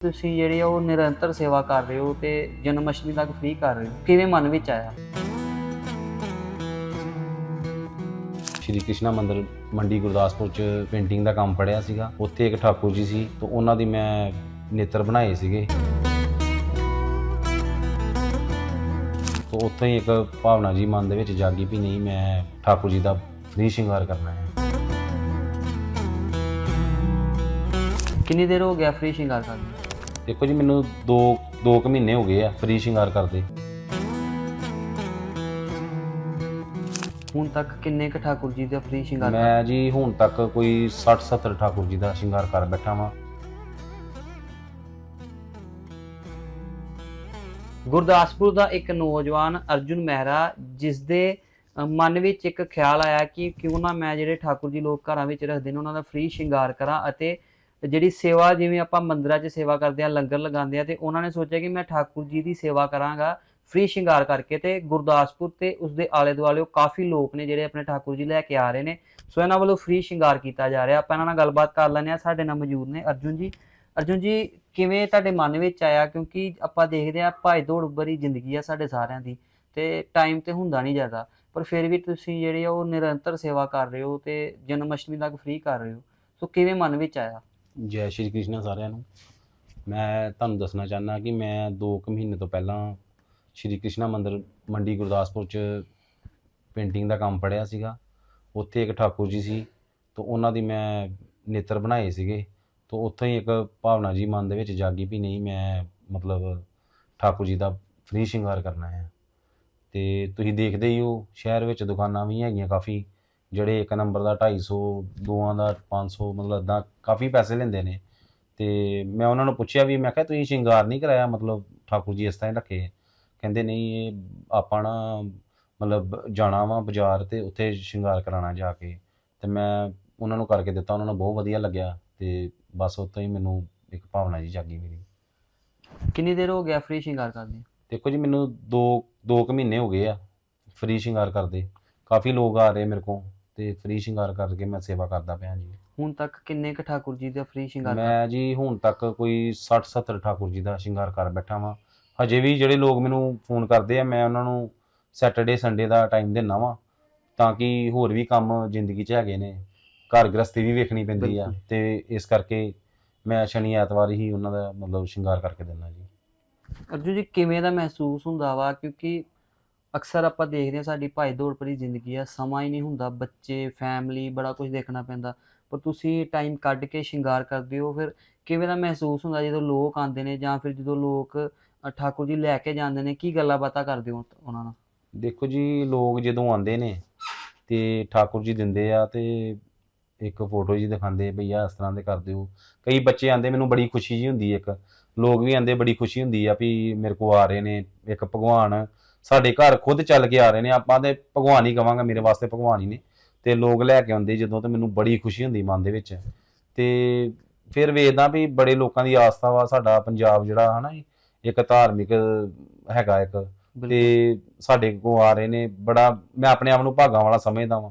ਤੁਸੀਂ ਜਿਹੜੇ ਉਹ ਨਿਰੰਤਰ ਸੇਵਾ ਕਰ ਰਹੇ ਹੋ ਤੇ ਜਨਮ ਅਸ਼ਟਮੀ ਤੱਕ ਫ੍ਰੀ ਕਰ ਰਹੇ ਹੋ। ਕਿਵੇਂ ਮਨ ਵਿੱਚ ਆਇਆ? ਸ਼੍ਰੀ ਕ੍ਰਿਸ਼ਨਾ ਮੰਦਿਰ ਮੰਡੀ ਗੁਰਦਾਸਪੁਰ ਚ ਪੇਂਟਿੰਗ ਦਾ ਕੰਮ ਪੜਿਆ ਸੀਗਾ। ਉੱਥੇ ਇੱਕ ਠਾਕੁਰ ਜੀ ਸੀ ਤੇ ਉਹਨਾਂ ਦੀ ਮੈਂ ਨੇਤਰ ਬਣਾਏ ਸੀਗੇ। ਤੋਂ ਉੱਥੋਂ ਹੀ ਇੱਕ ਭਾਵਨਾ ਜੀ ਮਨ ਦੇ ਵਿੱਚ ਜਾਗੀ ਵੀ ਨਹੀਂ ਮੈਂ ਠਾਕੁਰ ਜੀ ਦਾ ਫ੍ਰੀ ਸ਼ਿੰਗਾਰ ਕਰਨਾ ਹੈ। ਕਿੰਨੀ ਦੇਰ ਹੋ ਗਿਆ ਫ੍ਰੀ ਸ਼ਿੰਗਾਰ ਕਰਦੇ ਦੇਖੋ ਜੀ ਮੈਨੂੰ 2 2 ਕੁ ਮਹੀਨੇ ਹੋ ਗਏ ਆ ਫ੍ਰੀ ਸ਼ਿੰਗਾਰ ਕਰਦੇ। ਹੁਣ ਤੱਕ ਕਿੰਨੇ ਕੁ ਠਾਕੁਰ ਜੀ ਦਾ ਫ੍ਰੀ ਸ਼ਿੰਗਾਰ ਮੈਂ ਜੀ ਹੁਣ ਤੱਕ ਕੋਈ 60 70 ਠਾਕੁਰ ਜੀ ਦਾ ਸ਼ਿੰਗਾਰ ਕਰ ਬੈਠਾ ਵਾਂ। ਗੁਰਦਾਸਪੁਰ ਦਾ ਇੱਕ ਨੌਜਵਾਨ ਅਰਜੁਨ ਮਹਿਰਾ ਜਿਸ ਦੇ ਮਨ ਵਿੱਚ ਇੱਕ ਖਿਆਲ ਆਇਆ ਕਿ ਕਿਉਂ ਨਾ ਮੈਂ ਜਿਹੜੇ ਠਾਕੁਰ ਜੀ ਲੋਕ ਘਰਾਂ ਵਿੱਚ ਰੱਖਦੇ ਨੇ ਉਹਨਾਂ ਦਾ ਫ੍ਰੀ ਸ਼ਿੰਗਾਰ ਕਰਾਂ ਅਤੇ ਜਿਹੜੀ ਸੇਵਾ ਜਿਵੇਂ ਆਪਾਂ ਮੰਦਰਾਂ 'ਚ ਸੇਵਾ ਕਰਦੇ ਆ, ਲੰਗਰ ਲਗਾਉਂਦੇ ਆ ਤੇ ਉਹਨਾਂ ਨੇ ਸੋਚਿਆ ਕਿ ਮੈਂ ਠਾਕੁਰ ਜੀ ਦੀ ਸੇਵਾ ਕਰਾਂਗਾ ਫ੍ਰੀ ਸ਼ਿੰਗਾਰ ਕਰਕੇ ਤੇ ਗੁਰਦਾਸਪੁਰ ਤੇ ਉਸਦੇ ਆਲੇ ਦੁਆਲੇ ਕਾਫੀ ਲੋਕ ਨੇ ਜਿਹੜੇ ਆਪਣੇ ਠਾਕੁਰ ਜੀ ਲੈ ਕੇ ਆ ਰਹੇ ਨੇ। ਸੋ ਇਹਨਾਂ ਵੱਲੋਂ ਫ੍ਰੀ ਸ਼ਿੰਗਾਰ ਕੀਤਾ ਜਾ ਰਿਹਾ। ਆਪਾਂ ਇਹਨਾਂ ਨਾਲ ਗੱਲਬਾਤ ਕਰ ਲੈਂਦੇ ਆ ਸਾਡੇ ਨਾਲ ਮੌਜੂਦ ਨੇ ਅਰਜੁਨ ਜੀ। ਅਰਜੁਨ ਜੀ, ਕਿਵੇਂ ਤੁਹਾਡੇ ਮਨ ਵਿੱਚ ਆਇਆ? ਕਿਉਂਕਿ ਆਪਾਂ ਦੇਖਦੇ ਆ ਭਾਈ ਦੌੜ ਭਰੀ ਜ਼ਿੰਦਗੀ ਆ ਸਾਡੇ ਸਾਰਿਆਂ ਦੀ ਤੇ ਟਾਈਮ ਤੇ ਹੁੰਦਾ ਨਹੀਂ ਜ਼ਿਆਦਾ। ਪਰ ਫਿਰ ਵੀ ਤੁਸੀਂ ਜਿਹੜੇ ਉਹ ਨਿਰੰਤਰ ਸੇਵਾ ਕਰ ਰਹੇ ਹੋ ਤੇ ਜਨਮ ਅਸ਼ਟਮੀ ਤੱਕ ਫ੍ਰੀ ਕਰ ਰਹੇ ਹੋ। ਸੋ ਕਿਵੇਂ ਮਨ ਵਿੱਚ ਆਇਆ? ਜੈ ਸ਼੍ਰੀ ਕ੍ਰਿਸ਼ਨ ਸਾਰਿਆਂ ਨੂੰ। ਮੈਂ ਤੁਹਾਨੂੰ ਦੱਸਣਾ ਚਾਹੁੰਦਾ ਕਿ ਮੈਂ 2 ਕੁ ਮਹੀਨੇ ਤੋਂ ਪਹਿਲਾਂ ਸ਼੍ਰੀ ਕ੍ਰਿਸ਼ਨਾ ਮੰਦਿਰ, ਮੰਡੀ ਗੁਰਦਾਸਪੁਰ ਚ ਪੇਂਟਿੰਗ ਦਾ ਕੰਮ ਪੜਿਆ ਸੀਗਾ। ਉੱਥੇ ਇੱਕ ਠਾਕੁਰ ਜੀ ਸੀ, ਤੋਂ ਉਹਨਾਂ ਦੀ ਮੈਂ ਨੇਤਰ ਬਣਾਏ ਸੀਗੇ। ਤੋਂ ਉੱਥੋਂ ਹੀ ਇੱਕ ਭਾਵਨਾ ਜੀ ਮਨ ਦੇ ਵਿੱਚ ਜਾਗੀ ਵੀ ਨਹੀਂ, ਮੈਂ ਮਤਲਬ ਠਾਕੁਰ ਜੀ ਦਾ ਫ੍ਰੀ ਸ਼ਿੰਗਾਰ ਕਰਨਾ ਹੈ। ਤੇ ਤੁਸੀਂ ਦੇਖਦੇ ਹੀ ਹੋ, ਸ਼ਹਿਰ ਵਿੱਚ ਦੁਕਾਨਾਂ ਵੀ ਹੈਗੀਆਂ ਕਾਫੀ। ਜਿਹੜੇ ਇੱਕ ਨੰਬਰ ਦਾ 250 ਦੋਆਂ ਦਾ 500 ਮਤਲਬ ਇਦਾਂ ਕਾਫੀ ਪੈਸੇ ਲੈਂਦੇ ਨੇ। ਤੇ ਮੈਂ ਉਹਨਾਂ ਨੂੰ ਪੁੱਛਿਆ ਵੀ ਮੈਂ ਕਿਹਾ ਤੁਸੀਂ ਸ਼ਿੰਗਾਰ ਨਹੀਂ ਕਰਾਇਆ? ਮਤਲਬ ਠਾਕੁਰ ਜੀ ਇਸ ਤਰ੍ਹਾਂ ਹੀ ਰੱਖੇ। ਕਹਿੰਦੇ ਨਹੀਂ ਇਹ ਆਪਾਂ ਨਾ ਮਤਲਬ ਜਾਣਾ ਵਾ ਬਾਜ਼ਾਰ ਤੇ ਉੱਥੇ ਸ਼ਿੰਗਾਰ ਕਰਾਉਣਾ ਜਾ ਕੇ। ਤੇ ਮੈਂ ਉਹਨਾਂ ਨੂੰ ਕਰਕੇ ਦਿੱਤਾ। ਉਹਨਾਂ ਨੂੰ ਬਹੁਤ ਵਧੀਆ ਲੱਗਿਆ ਤੇ ਬਸ ਉੱਥੋਂ ਹੀ ਮੈਨੂੰ ਇੱਕ ਭਾਵਨਾ ਜੀ ਜਾਗੀ ਮੇਰੀ। ਕਿੰਨੀ ਦੇਰ ਹੋ ਗਿਆ ਫ੍ਰੀ ਸ਼ਿੰਗਾਰ ਕਰਦੇ? ਦੇਖੋ ਜੀ ਮੈਨੂੰ 2 2 ਕੁ ਮਹੀਨੇ ਹੋ ਗਏ ਆ ਫ੍ਰੀ ਸ਼ਿੰਗਾਰ ਕਰਦੇ। ਕਾਫੀ ਲੋਕ ਆ ਰਹੇ ਮੇਰੇ ਕੋਲ। ਤੇ ਫ੍ਰੀ ਸ਼ਿੰਗਾਰ ਕਰਕੇ ਮੈਂ ਸੇਵਾ ਕਰਦਾ ਪਿਆ ਜੀ। ਹੁਣ ਤੱਕ ਕਿੰਨੇ ਕੁ ਠਾਕੁਰ ਜੀ ਦਾ ਫ੍ਰੀ ਸ਼ਿੰਗਾਰ ਮੈਂ ਜੀ ਹੁਣ ਤੱਕ ਕੋਈ 60 70 ਠਾਕੁਰ ਜੀ ਦਾ ਸ਼ਿੰਗਾਰ ਕਰ ਬੈਠਾ ਵਾਂ। ਹਜੇ ਵੀ ਜਿਹੜੇ ਲੋਕ ਮੈਨੂੰ ਫੋਨ ਕਰਦੇ ਆ ਮੈਂ ਉਹਨਾਂ ਨੂੰ ਸੈਟਰਡੇ ਸੰਡੇ ਦਾ ਟਾਈਮ ਦਿੰਨਾ ਵਾਂ ਤਾਂ ਕਿ ਹੋਰ ਵੀ ਕੰਮ ਜ਼ਿੰਦਗੀ 'ਚ ਹੈਗੇ ਨੇ। ਘਰ ਗ੍ਰਸਤੀ ਵੀ ਵੇਖਣੀ ਪੈਂਦੀ ਆ। ਤੇ ਇਸ ਕਰਕੇ ਮੈਂ ਸ਼ਨੀ ਐਤਵਾਰ ਹੀ ਉਹਨਾਂ ਦਾ ਮਤਲਬ ਸ਼ਿੰਗਾਰ ਕਰਕੇ ਦਿੰਦਾ ਜੀ। ਅਰਜੁਨ ਜੀ ਕਿਵੇਂ ਦਾ ਮਹਿਸੂਸ ਹੁੰਦਾ ਵਾ? ਕਿਉਂਕਿ ਅਕਸਰ ਆਪਾਂ ਦੇਖਦੇ ਹਾਂ ਸਾਡੀ ਭਾਈ ਦੌੜ ਭਰੀ ਜ਼ਿੰਦਗੀ ਆ, ਸਮਾਂ ਹੀ ਨਹੀਂ ਹੁੰਦਾ, ਬੱਚੇ ਫੈਮਲੀ ਬੜਾ ਕੁਝ ਦੇਖਣਾ ਪੈਂਦਾ। ਪਰ ਤੁਸੀਂ ਟਾਈਮ ਕੱਢ ਕੇ ਸ਼ਿੰਗਾਰ ਕਰਦੇ ਹੋ, ਫਿਰ ਕਿਵੇਂ ਦਾ ਮਹਿਸੂਸ ਹੁੰਦਾ ਜਦੋਂ ਲੋਕ ਆਉਂਦੇ ਨੇ ਜਾਂ ਫਿਰ ਜਦੋਂ ਲੋਕ ਠਾਕੁਰ ਜੀ ਲੈ ਕੇ ਜਾਂਦੇ ਨੇ, ਕੀ ਗੱਲਾਂ ਬਾਤਾਂ ਕਰਦੇ ਹੋ ਉਹਨਾਂ ਨਾਲ? ਦੇਖੋ ਜੀ, ਲੋਕ ਜਦੋਂ ਆਉਂਦੇ ਨੇ ਤੇ ਠਾਕੁਰ ਜੀ ਦਿੰਦੇ ਆ ਤੇ ਇੱਕ ਫੋਟੋ ਜੀ ਦਿਖਾਉਂਦੇ ਭਈਆ ਇਸ ਤਰ੍ਹਾਂ ਦੇ ਕਰ ਦਿਓ ਕਈ ਬੱਚੇ ਆਂਦੇ ਮੈਨੂੰ ਬੜੀ ਖੁਸ਼ੀ ਜੀ ਹੁੰਦੀ ਹੈ ਇੱਕ। ਲੋਕ ਵੀ ਆਂਦੇ ਬੜੀ ਖੁਸ਼ੀ ਹੁੰਦੀ ਆ ਵੀ ਮੇਰੇ ਕੋ ਆ ਰਹੇ ਨੇ, ਇੱਕ ਭਗਵਾਨ ਸਾਡੇ ਘਰ ਖੁਦ ਚੱਲ ਕੇ ਆ ਰਹੇ ਨੇ ਆਪਾਂ ਤੇ ਭਗਵਾਨ ਹੀ ਕਵਾਂਗਾ ਮੇਰੇ ਵਾਸਤੇ ਭਗਵਾਨ ਹੀ ਨੇ। ਤੇ ਲੋਕ ਲੈ ਕੇ ਆਉਂਦੇ ਜਦੋਂ ਤੇ ਮੈਨੂੰ ਬੜੀ ਖੁਸ਼ੀ ਹੁੰਦੀ ਮਨ ਦੇ ਵਿੱਚ। ਤੇ ਫਿਰ ਵੇਖਦਾ ਵੀ ਬੜੇ ਲੋਕਾਂ ਦੀ ਆਸਥਾ ਵਾ ਸਾਡਾ ਪੰਜਾਬ ਜਿਹੜਾ ਹਨਾ ਇੱਕ ਧਾਰਮਿਕ ਹੈਗਾ ਇੱਕ। ਤੇ ਸਾਡੇ ਕੋ ਆ ਰਹੇ ਨੇ ਬੜਾ ਮੈਂ ਆਪਣੇ ਆਪ ਨੂੰ ਭਾਗਾਂ ਵਾਲਾ ਸਮਝਦਾ ਵਾਂ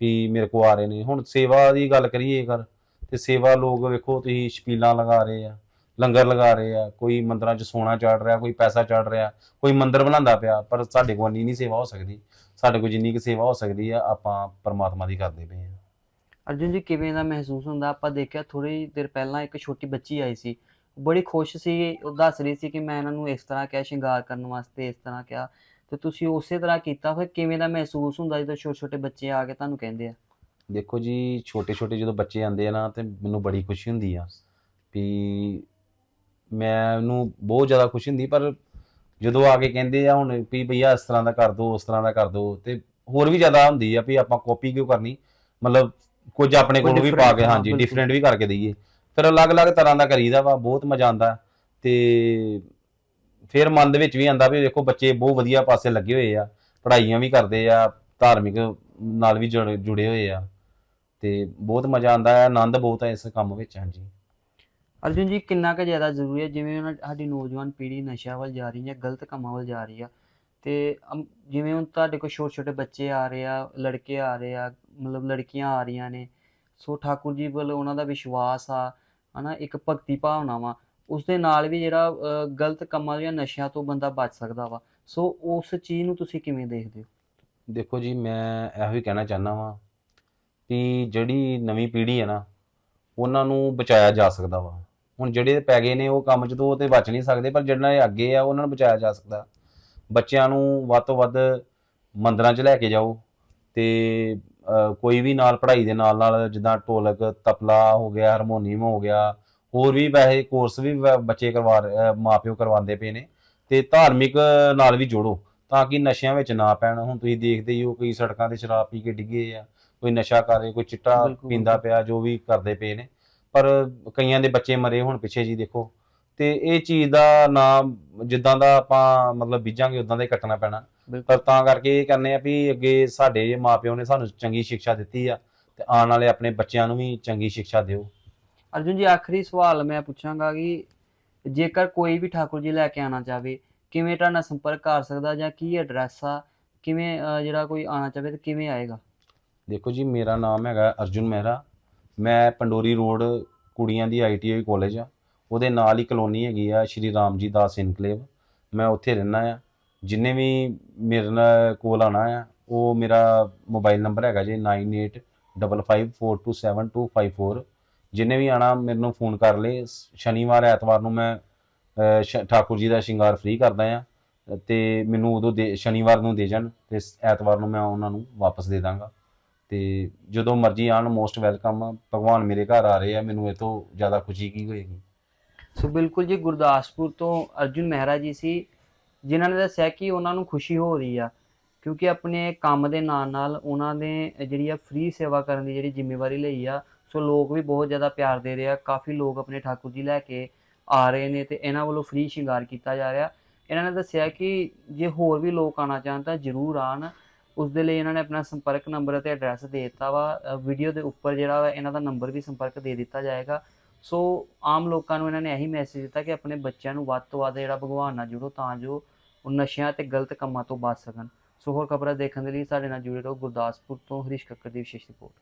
ਵੀ ਮੇਰੇ ਕੋ ਆ ਰਹੇ ਨੇ। ਹੁਣ ਸੇਵਾ ਦੀ ਗੱਲ ਕਰੀਏ ਕਰ ਤੇ ਸੇਵਾ ਲੋਕ ਵੇਖੋ ਤੁਸੀਂ ਛਪੀਲਾਂ ਲਗਾ ਰਹੇ ਆ। ਲੰਗਰ ਲਗਾ ਰਹੇ ਆ ਕੋਈ ਮੰਦਰਾਂ 'ਚ ਸੋਨਾ ਚਾੜ ਰਿਹਾ ਕੋਈ ਪੈਸਾ ਚਾੜ ਰਿਹਾ ਕੋਈ ਮੰਦਿਰ ਬਣਾਉਂਦਾ ਪਿਆ ਪਰ ਸਾਡੇ ਕੋਲ ਨਹੀਂ ਸੇਵਾ ਹੋ ਸਕਦੀ। ਸਾਡੇ ਕੋਲ ਜਿੰਨੀ ਕੁ ਸੇਵਾ ਹੋ ਸਕਦੀ ਆ ਆਪਾਂ ਪਰਮਾਤਮਾ ਦੀ ਕਰਦੇ ਪਏ ਆ। ਅਰਜੁਨ ਜੀ ਕਿਵੇਂ ਦਾ ਮਹਿਸੂਸ ਹੁੰਦਾ? ਆਪਾਂ ਦੇਖਿਆ ਥੋੜੀ ਦੇਰ ਪਹਿਲਾਂ ਇੱਕ ਛੋਟੀ ਬੱਚੀ ਆਈ ਸੀ। ਬੜੀ ਖੁਸ਼ ਸੀ ਉਹ ਦੱਸ ਰਹੀ ਸੀ ਕਿ ਮੈਂ ਇਹਨਾਂ ਨੂੰ ਇਸ ਤਰ੍ਹਾਂ ਕਿਹਾ ਸ਼ਿੰਗਾਰ ਕਰਨ ਵਾਸਤੇ ਇਸ ਤਰ੍ਹਾਂ ਕਿਹਾ। ਤੇ ਤੁਸੀਂ ਉਸੇ ਤਰ੍ਹਾਂ ਕੀਤਾ ਫਿਰ ਕਿਵੇਂ ਦਾ ਮਹਿਸੂਸ ਹੁੰਦਾ ਜਦੋਂ ਛੋਟੇ ਛੋਟੇ ਬੱਚੇ ਆ ਕੇ ਤੁਹਾਨੂੰ ਕਹਿੰਦੇ ਆ? ਦੇਖੋ ਜੀ ਛੋਟੇ ਛੋਟੇ ਜਦੋਂ ਬੱਚੇ ਆਉਂਦੇ ਆ ਨਾ ਤੇ ਮੈਨੂੰ ਬੜੀ ਖੁਸ਼ੀ ਹੁੰਦੀ ਆ ਵੀ ਮੈਨੂੰ ਬਹੁਤ ਜ਼ਿਆਦਾ ਖੁਸ਼ੀ ਹੁੰਦੀ ਪਰ ਜਦੋਂ ਆ ਕੇ ਕਹਿੰਦੇ ਆ ਹੁਣ ਵੀ ਭਈਆ ਇਸ ਤਰ੍ਹਾਂ ਦਾ ਕਰ ਦੋ ਉਸ ਤਰ੍ਹਾਂ ਦਾ ਕਰ ਦੋ ਤੇ ਹੋਰ ਵੀ ਜ਼ਿਆਦਾ ਹੁੰਦੀ ਆ ਵੀ ਆਪਾਂ ਕਾਪੀ ਕਿਉਂ ਕਰਨੀ? ਮਤਲਬ ਕੁਝ ਆਪਣੇ ਕੋਲੋਂ ਵੀ ਪਾ ਕੇ ਹਾਂਜੀ। ਡਿਫਰੈਂਟ ਵੀ ਕਰਕੇ ਦਈਏ। ਫਿਰ ਅਲੱਗ-ਅਲੱਗ ਤਰ੍ਹਾਂ ਦਾ ਕਰੀਦਾ ਵਾ ਬਹੁਤ ਮਜ਼ਾ ਆਉਂਦਾ। ਤੇ ਫਿਰ ਮਨ ਦੇ ਵਿੱਚ ਵੀ ਆਉਂਦਾ ਵੀ ਦੇਖੋ ਬੱਚੇ ਬਹੁਤ ਵਧੀਆ ਪਾਸੇ ਲੱਗੇ ਹੋਏ ਆ ਪੜ੍ਹਾਈਆਂ ਵੀ ਕਰਦੇ ਆ ਧਾਰਮਿਕ ਨਾਲ ਵੀ ਜੁੜੇ ਹੋਏ ਆ। ਤੇ ਬਹੁਤ ਮਜ਼ਾ ਆਉਂਦਾ ਹੈ ਆਨੰਦ ਬਹੁਤ ਹੈ ਇਸ ਕੰਮ ਵਿੱਚ ਹਾਂਜੀ। ਅਰਜੁਨ ਜੀ ਕਿੰਨਾ ਕੁ ਜ਼ਿਆਦਾ ਜ਼ਰੂਰੀ ਹੈ? ਜਿਵੇਂ ਉਹਨਾਂ ਸਾਡੀ ਨੌਜਵਾਨ ਪੀੜ੍ਹੀ ਨਸ਼ਿਆਂ ਵੱਲ ਜਾ ਰਹੀ ਹੈ ਗਲਤ ਕੰਮਾਂ ਵੱਲ ਜਾ ਰਹੀ ਆ ਤੇ ਅਮ, ਜਿਵੇਂ ਹੁਣ ਤੁਹਾਡੇ ਕੋਲ ਛੋਟੇ ਛੋਟੇ ਬੱਚੇ ਆ ਰਹੇ ਆ ਲੜਕੇ ਆ ਰਹੇ ਆ ਮਤਲਬ ਲੜਕੀਆਂ ਆ ਰਹੀਆਂ ਨੇ ਸੋ ਠਾਕੁਰ ਜੀ ਵੱਲ ਉਹਨਾਂ ਦਾ ਵਿਸ਼ਵਾਸ ਆ ਹਨਾ ਇੱਕ ਭਗਤੀ ਭਾਵਨਾ ਵਾ ਉਸ ਦੇ ਨਾਲ ਵੀ ਜਿਹੜਾ ਅਹ, ਗਲਤ ਕੰਮਾਂ ਜਾਂ ਨਸ਼ਿਆਂ ਤੋਂ ਬੰਦਾ ਬਚ ਸਕਦਾ ਵਾ ਸੋ ਉਸ ਚੀਜ਼ ਨੂੰ ਤੁਸੀਂ ਕਿਵੇਂ ਦੇਖਦੇ ਹੋ? ਦੇਖੋ ਜੀ ਮੈਂ ਇਹੋ ਹੀ ਕਹਿਣਾ ਚਾਹੁੰਦਾ ਵਾਂ ਕਿ ਜਿਹੜੀ ਨਵੀਂ ਪੀੜ੍ਹੀ ਹੈ ਨਾ ਉਹਨਾਂ ਨੂੰ ਬਚਾਇਆ ਜਾ ਸਕਦਾ ਵਾ। ਹੁਣ ਜਿਹੜੇ ਪੈ ਗਏ ਨੇ ਉਹ ਕੰਮ 'ਚ ਤੋਂ ਉਹ ਤੇ ਬਚ ਨਹੀਂ ਸਕਦੇ ਪਰ ਜਿਹੜੇ ਅੱਗੇ ਆ ਉਹਨਾਂ ਨੂੰ ਬਚਾਇਆ ਜਾ ਸਕਦਾ। ਬੱਚਿਆਂ ਨੂੰ ਵੱਧ ਤੋਂ ਵੱਧ ਮੰਦਰਾਂ 'ਚ ਲੈ ਕੇ ਜਾਓ ਤੇ ਕੋਈ ਵੀ ਨਾਲ ਪੜ੍ਹਾਈ ਦੇ ਨਾਲ ਨਾਲ ਜਿੱਦਾਂ ਢੋਲਕ ਤਬਲਾ ਹੋ ਗਿਆ ਹਾਰਮੋਨੀਅਮ ਹੋ ਗਿਆ ਹੋਰ ਵੀ ਵੈਸੇ ਕੋਰਸ ਵੀ ਬੱਚੇ ਕਰਵਾ ਮਾਪਿਓ ਕਰਵਾਉਂਦੇ ਪਏ ਨੇ ਤੇ ਧਾਰਮਿਕ ਨਾਲ ਵੀ ਜੋੜੋ ਤਾਂ ਕਿ ਨਸ਼ਿਆਂ ਵਿੱਚ ਨਾ ਪੈਣ। ਹੁਣ ਤੁਸੀਂ ਦੇਖਦੇ ਹੀ ਹੋ ਕਈ ਸੜਕਾਂ ਤੇ ਸ਼ਰਾਬ ਪੀ ਕੇ ਡਿੱਗੇ ਆ ਕੋਈ ਨਸ਼ਾ ਕਰ ਰਿਹਾ ਕੋਈ ਚਿੱਟਾ ਪੀਂਦਾ ਪਿਆ ਜੋ ਵੀ ਕਰਦੇ ਪਏ ਨੇ। ਪਰ ਕਈਆਂ ਦੇ ਬੱਚੇ ਮਰੇ ਹੁਣ ਪਿੱਛੇ ਜੀ ਦੇਖੋ। ਤੇ ਇਹ ਚੀਜ਼ ਦਾ ਨਾਮ ਜਿੱਦਾਂ ਦਾ ਆਪਾਂ ਮਤਲਬ ਬੀਜਾਂਗੇ ਉਦਾਂ ਦਾ ਹੀ ਕੱਟਣਾ ਪੈਣਾ। ਪਰ ਤਾਂ ਕਰਕੇ ਇਹ ਕਰਨੇ ਆ ਵੀ ਅੱਗੇ ਸਾਡੇ ਮਾਪਿਓ ਨੇ ਸਾਨੂੰ ਚੰਗੀ ਸਿੱਖਿਆ ਦਿੱਤੀ ਆ ਤੇ ਆਉਣ ਵਾਲੇ ਆਪਣੇ ਬੱਚਿਆਂ ਨੂੰ ਵੀ ਚੰਗੀ ਸਿੱਖਿਆ ਦਿਓ। ਅਰਜੁਨ ਜੀ ਆਖਰੀ ਸਵਾਲ ਮੈਂ ਪੁੱਛਾਂਗਾ ਕਿ ਜੇਕਰ ਕੋਈ ਵੀ ਠਾਕੁਰ ਜੀ ਲੈ ਕੇ ਆਣਾ ਚਾਹਵੇ ਕਿਵੇਂ ਤੁਹਾਡੇ ਸੰਪਰਕ ਕਰ ਸਕਦਾ ਜਾਂ ਕੀ ਐਡਰੈਸ ਆ? ਕਿਵੇਂ ਜਿਹੜਾ ਕੋਈ ਆਣਾ ਚਾਹਵੇ ਤਾਂ ਕਿਵੇਂ ਆਏਗਾ? ਦੇਖੋ ਜੀ ਮੇਰਾ ਨਾਮ ਹੈਗਾ ਅਰਜੁਨ ਮਹਿਰਾ। ਮੈਂ ਪੰਡੋਰੀ ਰੋਡ ਕੁੜੀਆਂ ਦੀ ਆਈਟੀਆਈ ਕਾਲਜ ਆ। ਉਹਦੇ ਨਾਲ ਹੀ ਕਲੋਨੀ ਹੈਗੀ ਆ ਸ਼੍ਰੀ ਰਾਮ ਜੀ ਦਾਸ ਇਨਕਲੇਵ ਮੈਂ ਉੱਥੇ ਰਹਿਣਾ ਆ। ਜਿੰਨੇ ਵੀ ਮੇਰੇ ਨਾਲ ਕੋਲ ਆਣਾ ਆ, ਉਹ ਮੇਰਾ ਮੋਬਾਈਲ ਨੰਬਰ ਹੈਗਾ ਜੀ 9855427254 ਜਿੰਨੇ ਵੀ ਆਣਾ ਨੂੰ ਫੋਨ ਕਰ ਲੇ ਸ਼ਨੀਵਾਰ, ਐਤਵਾਰ ਨੂੰ ਮੈਂ ਸ਼- ਠਾਕੁਰ ਜੀ ਦਾ ਸ਼ਿੰਗਾਰ ਫ੍ਰੀ ਕਰਦਾ ਆ। ਤੇ ਮੈਨੂੰ ਉਦੋਂ ਦੇ, ਸ਼ਨੀਵਾਰ ਨੂੰ ਦੇ ਜਾਣ। ਤੇ ਐਤਵਾਰ ਨੂੰ ਮੈਂ ਉਹਨਾਂ ਨੂੰ ਵਾਪਸ ਦੇ ਦਾਂਗਾ। ਤੇ ਜਦੋਂ ਮਰਜ਼ੀ ਆਣ ਮੋਸਟ ਵੈਲਕਮ ਭਗਵਾਨ ਮੇਰੇ ਘਰ ਆ ਰਹੇ ਆ, ਮੈਨੂੰ ਇਹ ਤੋਂ ਜ਼ਿਆਦਾ ਖੁਸ਼ੀ ਕੀ ਹੋਏਗੀ? ਸੋ ਬਿਲਕੁਲ ਜੀ, ਗੁਰਦਾਸਪੁਰ ਤੋਂ ਅਰਜੁਨ ਮਹਿਰਾ ਜੀ ਸੀ, ਜਿਨ੍ਹਾਂ ਨੇ ਦੱਸਿਆ ਕਿ ਉਹਨਾਂ ਨੂੰ ਖੁਸ਼ੀ ਹੋ ਰਹੀ ਆ, ਕਿਉਂਕਿ ਆਪਣੇ ਕੰਮ ਦੇ ਨਾਲ ਨਾਲ ਉਹਨਾਂ ਨੇ ਜਿਹੜੀ ਆ ਫ੍ਰੀ ਸੇਵਾ ਕਰਨ ਦੀ ਜਿਹੜੀ ਜ਼ਿੰਮੇਵਾਰੀ ਲਈ ਆ, ਸੋ ਲੋਕ ਵੀ ਬਹੁਤ ਜ਼ਿਆਦਾ ਪਿਆਰ ਦੇ ਰਹੇ ਆ। ਕਾਫੀ ਲੋਕ ਆਪਣੇ ਠਾਕੁਰ ਜੀ ਲੈ ਕੇ ਆ ਰਹੇ ਨੇ ਤੇ ਇਹਨਾਂ ਵੱਲੋਂ ਫ੍ਰੀ ਸ਼ਿੰਗਾਰ ਕੀਤਾ ਜਾ ਰਿਹਾ। ਇਹਨਾਂ ਨੇ ਦੱਸਿਆ ਕਿ ਜੇ ਹੋਰ ਵੀ ਲੋਕ ਆਣਾ ਚਾਹਣ ਤਾਂ ਜ਼ਰੂਰ ਆਣ ਉਸ ਦੇ ਲਈ ਇਹਨਾਂ ਨੇ ਆਪਣਾ ਸੰਪਰਕ ਨੰਬਰ ਅਤੇ ਐਡਰੈਸ ਦੇ ਦਿੱਤਾ ਵਾ। ਵੀਡੀਓ ਦੇ ਉੱਪਰ ਜਿਹੜਾ ਵਾ ਇਹਨਾਂ ਦਾ ਨੰਬਰ ਵੀ ਸੰਪਰਕ ਦੇ ਦਿੱਤਾ ਜਾਏਗਾ। ਸੋ ਆਮ ਲੋਕਾਂ ਨੂੰ ਇਹਨਾਂ ਨੇ ਇਹੀ ਮੈਸੇਜ ਦਿੱਤਾ ਕਿ ਆਪਣੇ ਬੱਚਿਆਂ ਨੂੰ ਵੱਧ ਤੋਂ ਵੱਧ ਜਿਹੜਾ ਭਗਵਾਨ ਨਾਲ ਜੁੜੋ ਤਾਂ ਜੋ ਉਹ ਨਸ਼ਿਆਂ ਤੇ ਗਲਤ ਕੰਮਾਂ ਤੋਂ ਬਚ ਸਕਣ। ਸੋ ਹੋਰ ਖਬਰਾਂ ਦੇਖਣ ਦੇ ਲਈ ਸਾਡੇ ਨਾਲ ਜੁੜੇ ਰਹੋ ਗੁਰਦਾਸਪੁਰ ਤੋਂ ਹਰੀਸ਼ ਕੱਕੜ ਦੀ ਵਿਸ਼ੇਸ਼ ਰਿਪੋਰਟ